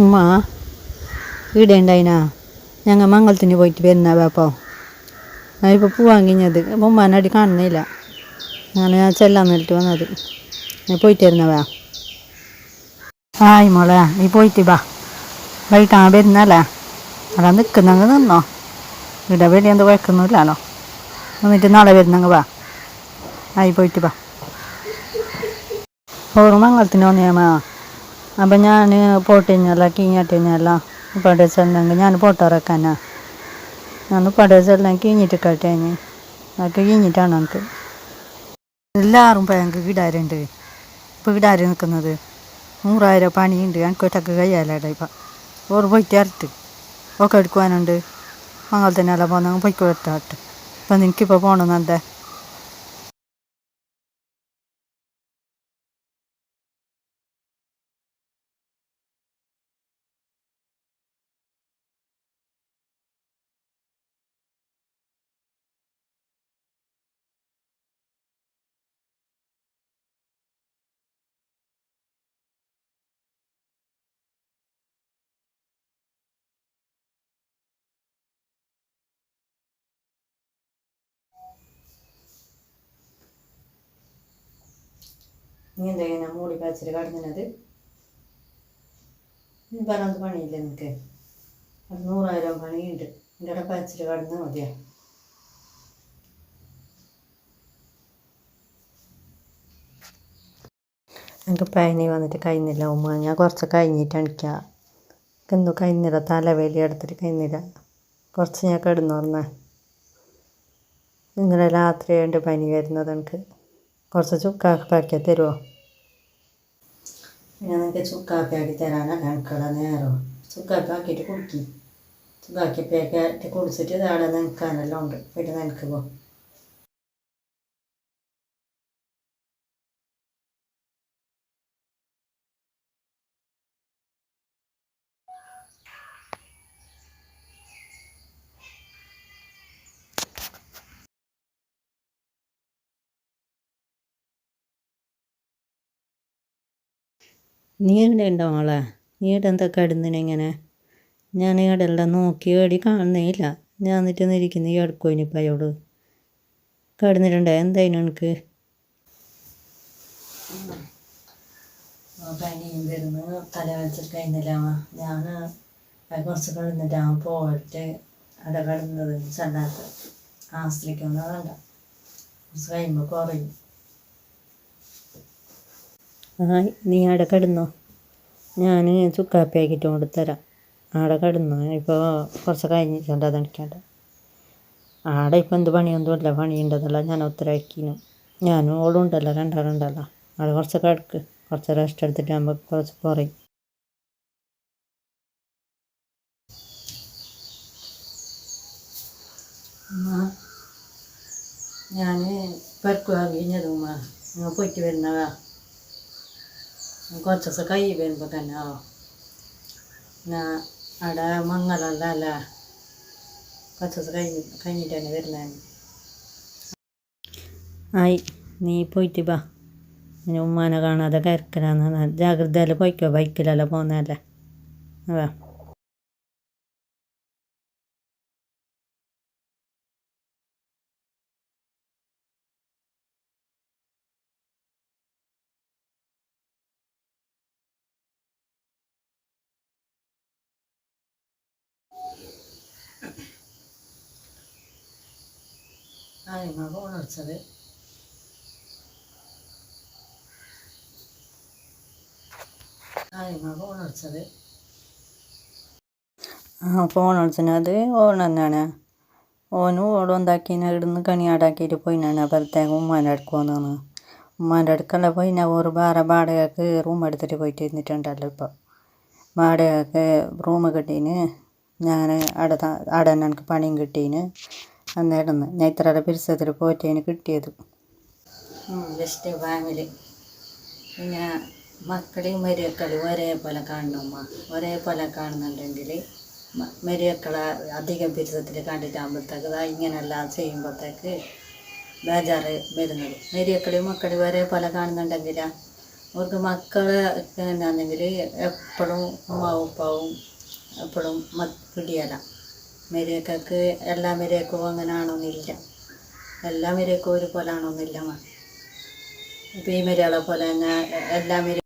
ഉമ്മ ഇവിടെ ഉണ്ടായിനാ? ഞങ്ങൾ മംഗളത്തിന് പോയിട്ട് വരുന്ന വേപ്പോ. ഞാനിപ്പോൾ പോവാൻ കഴിഞ്ഞത്. അപ്പോൾ ഉമ്മാനടി കാണുന്നില്ല. അങ്ങനെ ഞാൻ ചെല്ലാൻ നേരിട്ട് വന്നത്. ഞാൻ പോയിട്ട് വരുന്നവ ആയി മോളെ നീ പോയിട്ട് ബാ വൈകിട്ടാ വരുന്നല്ലേ? അവിടെ നിൽക്കുന്നങ്ങ് നിന്നോ? ഇവിടെ വലിയ എന്ത് കുഴക്കുന്നില്ലല്ലോ എന്നിട്ട് നാളെ വരുന്നങ്ങ് വാ. ആയി പോയിട്ട് ബാ ഓർമ്മ മംഗളത്തിന് വന്നേമാ അപ്പം ഞാൻ പോട്ടിഞ്ഞല്ല കീഞ്ഞിട്ടിഞ്ഞല്ല ഉപ്പാടെ ചെല്ലെങ്കിൽ ഞാൻ പോട്ടിറക്കാനാ ഞാൻ ഉപ്പാടെ ചെല്ലാം കീഞ്ഞിട്ട് കേട്ടേഞ്ഞ് അതൊക്കെ കീഞ്ഞിട്ടാണ് എനിക്ക് എല്ലാവരും പയങ്ക് കിടാരുണ്ട്. ഇപ്പോൾ കിടാര് നിൽക്കുന്നത് നൂറായിരം പണിയുണ്ട്. എനിക്ക് ഒറ്റയ്ക്ക് കയ്യാലട ഇപ്പം. ഓറ് പോയിട്ട് ഇറട്ട് ഒക്കെ എടുക്കുവാനുണ്ട്. മംഗളത്തിനെല്ലാം പോകുന്ന പോയിക്കോട്ടെ ഇപ്പം നിനക്കിപ്പോൾ നീ എന്താ ഇങ്ങനെ മൂടി കാച്ചിട്ട് കടന്നത് പറഞ്ഞത് പണിയില്ല നിനക്ക്? അത് നൂറായിരം പണിയുണ്ട്. എന്റെ അവിടെ കാച്ചിട്ട് കടന്നാൽ മതിയാ. എനിക്ക് പനി വന്നിട്ട് കഴിഞ്ഞില്ല ഉമ്മ. ഞാൻ കുറച്ച് കഴിഞ്ഞിട്ട് അണിക്കാം. എന്തോ കഴിഞ്ഞില്ല തലവേലി എടുത്തിട്ട് കഴിഞ്ഞില്ല കുറച്ച് ഞാൻ കിടന്നു പറഞ്ഞേ രാത്രി രാത്രിയുണ്ട് പനി വരുന്നത് എനിക്ക് കുറച്ച് ചുക്കാപ്പാക്കി തരുമോ ഞാൻ നിങ്ങൾക്ക് ചുക്കാപ്പി ആക്കി തരാനാണ് എനിക്കുള്ള നേരം? ചുക്കാപ്പി ആക്കിയിട്ട് കുടിക്കും. ചുക്കാപ്പി ആക്കി കുടിച്ചിട്ട് ഇതാടെ നിൽക്കാനെല്ലാം ഉണ്ട്. വീട്ടിൽ നിനക്ക് നീ ഇവിടെ ഉണ്ടോ മോളെ? നീ ഇവിടെ എന്തൊക്കെ കിടന്നിന് ഇങ്ങനെ? ഞാൻ ഇവിടെ എല്ലാം നോക്കി എടി കാണുന്നേ ഇല്ല ഞാൻ എന്നിട്ട് ഇരിക്കുന്നു ഈ അടുക്കോ ഇനിയിപ്പോൾ അയോട് കിടന്നിട്ടുണ്ടോ? എന്തായാലും എനിക്ക് പനിയും വരുന്നു. തല വലിച്ചിട്ട് കഴിഞ്ഞില്ല. ഞാൻ കുറച്ച് കിടന്നിട്ട് അവൻ പോയിട്ട് അവിടെ കിടന്നത് ചെല്ലാത്ത ആശ്രയിക്കുന്നതല്ല കുറച്ച് കഴിയുമ്പോൾ കുറയും. ആ നീ അവിടെ കിടന്നോ. ഞാൻ ചുക്കാപ്പി ആക്കിയിട്ട് കൊണ്ടുത്തരാം അവിടെ കിടന്നു. ഇപ്പോൾ കുറച്ച് കഴിഞ്ഞിട്ടുണ്ട് അത് അതടിക്കാണ്ട് ആടെ ഇപ്പോൾ എന്ത് പണിയൊന്നും ഇല്ല. പണിയുണ്ടെന്നല്ല ഞാൻ ഉത്തരവാക്കിനു ഞാനും ഓളും ഉണ്ടല്ലോ രണ്ടാളുണ്ടല്ലോ അവിടെ കുറച്ച് കിടക്ക്. കുറച്ച് റെസ്റ്റ് എടുത്തിട്ട് ആകുമ്പോൾ കുറച്ച് കുറയും ഞാൻ പെർക്കുവാ കഴിഞ്ഞതുമ്മ നിങ്ങൾ പോയിട്ട് വരുന്നതാ. കുറച്ച് ദിവസം കൈ വരുമ്പോൾ തന്നെ ആ. ഞാൻ അവിടെ മംഗലല്ല അല്ല? കുറച്ച് ദിവസം കഴിഞ്ഞ് കഴിഞ്ഞിട്ടാണ് വരുന്നത് ആയി നീ പോയിട്ട് ബാ ഇനി ഉമ്മാനെ കാണാതെ കയറിക്കലാന്ന് ജാഗ്രതയിൽ പോയിക്കോ? ബൈക്കിലല്ല പോകുന്നതല്ലേ അതാ ആരെങ്ങ ഫോൺ അടിച്ചത് ആരെങ്ങ ഫോൺ അടിച്ചത് ആ ഫോൺ അടിച്ചത് ഓൺ തന്നെയാണ് ഓനും ഓടും എന്താക്കിനെ? ഇവിടുന്ന് കണിയാടാക്കിയിട്ട് പോയിനാണ്. അപ്പോഴത്തേക്കും ഉമ്മാന്റെ ഉമ്മാന്റെ പോയിന. ഒരു വേറെ വാടകയ്ക്ക് റൂം എടുത്തിട്ട് പോയിട്ട് ഇരുന്നിട്ടുണ്ടല്ലോ ഇപ്പോൾ വാടകയ്ക്ക് റൂം കിട്ടീന്. ഞാൻ അവിടെ അവിടെ തന്നെ എനിക്ക് പണിയും കിട്ടീന്. അന്നേരം ഞാൻ ഇത്ര പരിസരത്തിൽ പോറ്റേന് കിട്ടിയത്. ജസ്റ്റ് ഫാമിലി പിന്നെ മക്കളെയും മരിയക്കളും ഒരേപോലെ കാണണമ്മ ഒരേപോലെ കാണുന്നുണ്ടെങ്കിൽ മരുമക്കളെ അധികം പരിസരത്തിൽ കണ്ടിട്ടാകുമ്പോഴത്തേക്ക് ഇങ്ങനെല്ലാം ചെയ്യുമ്പോഴത്തേക്ക് ബേജാറ് വരുന്നത്. മരുമക്കളെയും മക്കളെയും ഒരേപോലെ കാണുന്നുണ്ടെങ്കിൽ അവർക്ക് മക്കളെ എന്നാണെങ്കിൽ എപ്പോഴും ഉമ്മാവും ഉപ്പാവും എപ്പോഴും പിടിയല. മെരിയക്കൊക്കെ എല്ലാ മെരിയക്കും അങ്ങനെ ആണോന്നില്ല എല്ലാ മെരിയക്കും ഒരുപോലെ ആണോന്നില്ല ഇപ്പം ഈ മെരിയാളെ പോലെ തന്നെ എല്ലാ മെരി